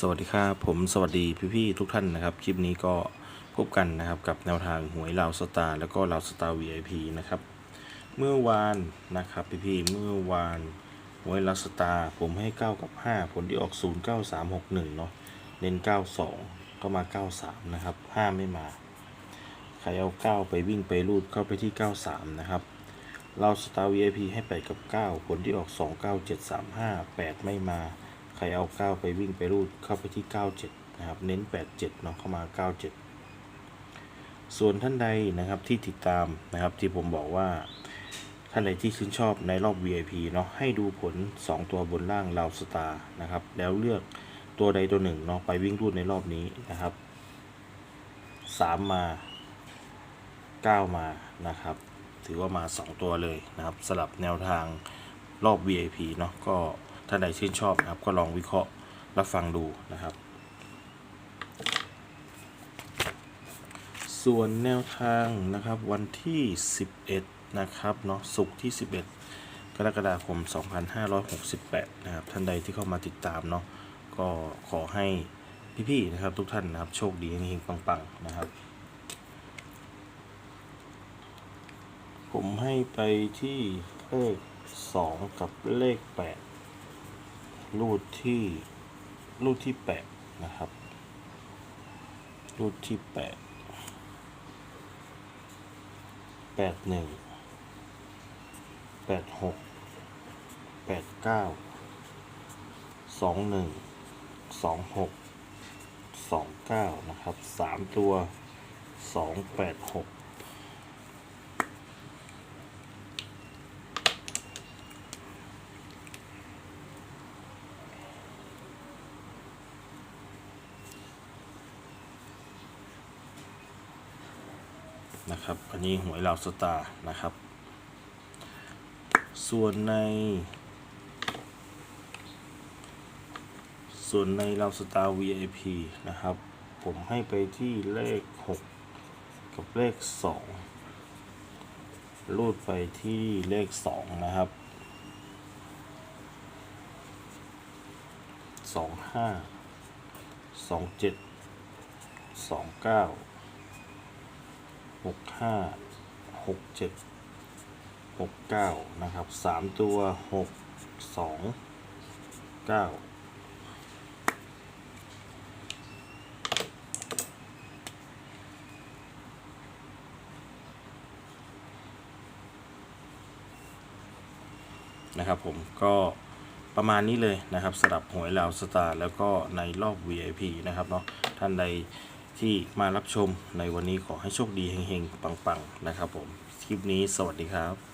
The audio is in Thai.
สวัสดีครับผมสวัสดีพี่ๆทุกท่านนะครับคลิปนี้ก็พบกันนะครับกับแนวทางหวยลาวสตาร์แล้วก็ลาวสตาร์ VIP นะครับเมื่อวานนะครับพี่ๆเมื่อวานหวยลาวสตาร์ผมให้ 9 กับ 5 ผลที่ออก 0 9 3 6 1 เนาะเน้น 92 ก็มา 93 นะครับ 5 ไม่มา ใครเอา 9 ไปวิ่งไปรูดเข้าไปที่ 93 นะครับเราสตาร์ VIP ให้ 8 กับ 9 ผลที่ออก 2 9 7 3 5 8 ไม่มา รเอา 9 ไปวิ่งไปรูดเข้าไปที่ 97 นะครับ เน้น 87เนาะเข้ามา 97 ส่วนท่านใดนะครับที่ติดตามนะครับที่ผมบอกว่า ท่านใดที่ชื่นชอบในรอบ VIP เนาะให้ดูผล 2 ตัวบนล่างลาวสตาร์นะครับ แล้วเลือกตัวใดตัวหนึ่งเนาะไปวิ่งรูดในรอบนี้นะครับ 3 มา 9 มานะครับ ถือว่ามา 2 ตัวเลยนะครับสลับแนวทางรอบ VIP เนาะก็ ท่านใดชื่นชอบนะครับ ก็ลองวิเคราะห์รับฟังดูนะครับ ส่วนแนวทางนะครับวันที่ 11 นะครับเนาะศุกที่ 11 กรกฎาคม 2568 นะครับ ท่านใดที่เข้ามาติดตามเนาะก็ขอให้พี่ๆนะครับ ทุกท่านนะครับ โชคดีเฮงปังๆนะครับ ผมให้ไปที่เลข 2 กับเลข 8 รูดที่รูดที่8นะครับ รูดที่8แปดหนึ่งแปดหกแปดเก้าสองหนึ่งสองหกสองเก้านะครับสามตัวสองแปดหก นะครับ อันนี้หวยลาวสตาร์นะครับ ส่วนใน ส่วนในลาวสตาร์ VIP นะครับ ผมให้ไปที่เลข 6 กับเลข 2 รูดไปที่เลข 2 นะครับ 2 5 2 7 2 9 หกห้าหกเจ็ดหกเก้านะครับสามตัวหกสองเก้านะครับผมก็ประมาณนี้เลยนะครับสำหรับหวยลาวสตาร์แล้วก็ในรอบ VIP นะครับเนาะท่านใด ที่มารับชมในวันนี้ขอให้โชคดีเฮงๆ ปังๆ นะครับผม คลิปนี้สวัสดีครับ